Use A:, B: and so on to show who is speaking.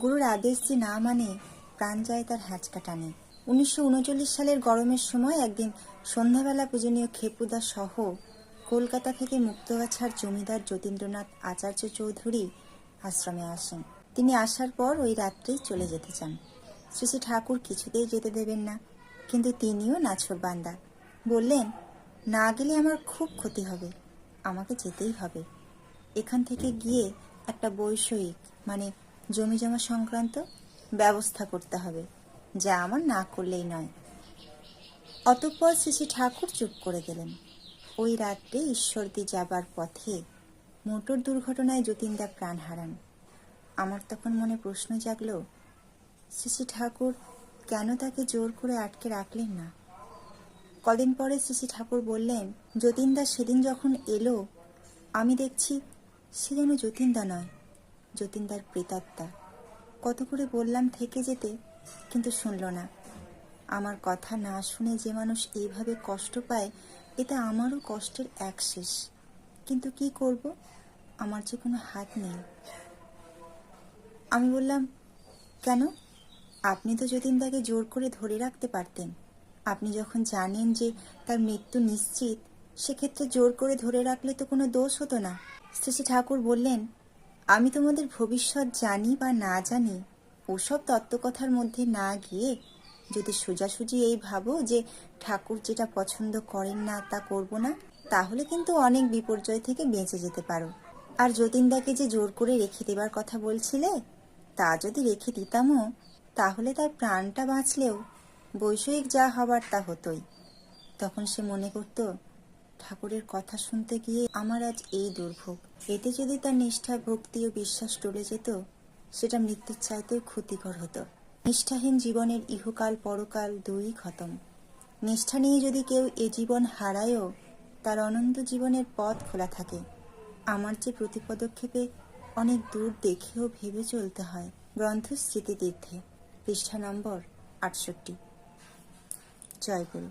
A: গুরুর আদেশ যে না মানে প্রাণ যায় তার হ্যাঁচকা টানে উনিশশো উনচল্লিশ সালের গরমের সময় একদিন সন্ধ্যাবেলা পূজনীয় খেপুদা সহ কলকাতা থেকে মুক্তগাছার জমিদার যতীন্দ্রনাথ আচার্য চৌধুরী আশ্রমে আসেন। তিনি আসার পর ওই রাত্রেই চলে যেতে চান। শ্রী শ্রী ঠাকুর কিছুতেই যেতে দেবেন না, কিন্তু তিনিও নাছর বান্দা। বললেন, না গেলে আমার খুব ক্ষতি হবে, আমাকে যেতেই হবে। এখান থেকে গিয়ে একটা বৈষয়িক মানে জমি জমা সংক্রান্ত ব্যবস্থা করতে হবে, যা আমার না করলেই নয়। অতঃপর শ্রী ঠাকুর চুপ করে গেলেন। ওই রাত্রে ঈশ্বরদী যাবার পথে মোটর দুর্ঘটনায় যতীনদা প্রাণ হারান। আমার তখন মনে প্রশ্ন জাগলো শ্রী ঠাকুর কেন তাকে জোর করে আটকে রাখলেন না? কদিন পরে শ্রী ঠাকুর বললেন, যতীনদা সেদিন যখন এলো, আমি দেখছি সে যেন যতীনদা নয়। যতীনদার প্রেতাত্মা কত করে বললাম থেকে যেতে, কিন্তু শুনল না। আমার কথা না শুনে যে মানুষ এইভাবে কষ্ট পায় এটা আমারও কষ্টের এক শেষ। কিন্তু কি করব? আমার যে কোনো হাত নেই। আমি বললাম, কেন? আপনি তো যতীনদাকে জোর করে ধরে রাখতে পারতেন। আপনি যখন জানেন যে তার মৃত্যু নিশ্চিত, সেক্ষেত্রে জোর করে ধরে রাখলে তো কোনো দোষ হতো না। শ্রী ঠাকুর বললেন আমি তোমাদের ভবিষ্যৎ জানি বা না জানি, ওসব তত্ত্বকথার মধ্যে না গিয়ে যদি সোজাসুজি এই ভাবো যে ঠাকুর যেটা পছন্দ করেন না তা করব না, তাহলে কিন্তু অনেক বিপর্যয় থেকে বেঁচে যেতে পারো। আর যতীনদাকে যে জোর করে রেখে দেবার কথা বলছিলে, তা যদি রেখে দিতামও, তাহলে তার প্রাণটা বাঁচলেও বৈষয়িক যা হবার তা হতোই। তখন সে মনে করত ঠাকুরের কথা শুনতে গিয়ে আমার আজ এই দুর্ভোগ। এতে যদি তার নিষ্ঠা, ভক্তি ও বিশ্বাস টলে যেত, সেটা মৃত্যুর চাইতেও ক্ষতিকর হতো। নিষ্ঠাহীন জীবনের ইহকাল পরকাল দুই খতম। নিষ্ঠা নিয়ে যদি কেউ এ জীবন হারায়ও, তার অনন্ত জীবনের পথ খোলা থাকে। আমার যে প্রতি পদক্ষেপে অনেক দূর দেখেও ভেবে চলতে হয় গ্রন্থ স্মৃতিতীর্থে পৃষ্ঠা নম্বর আটষট্টি। জয় গুরু।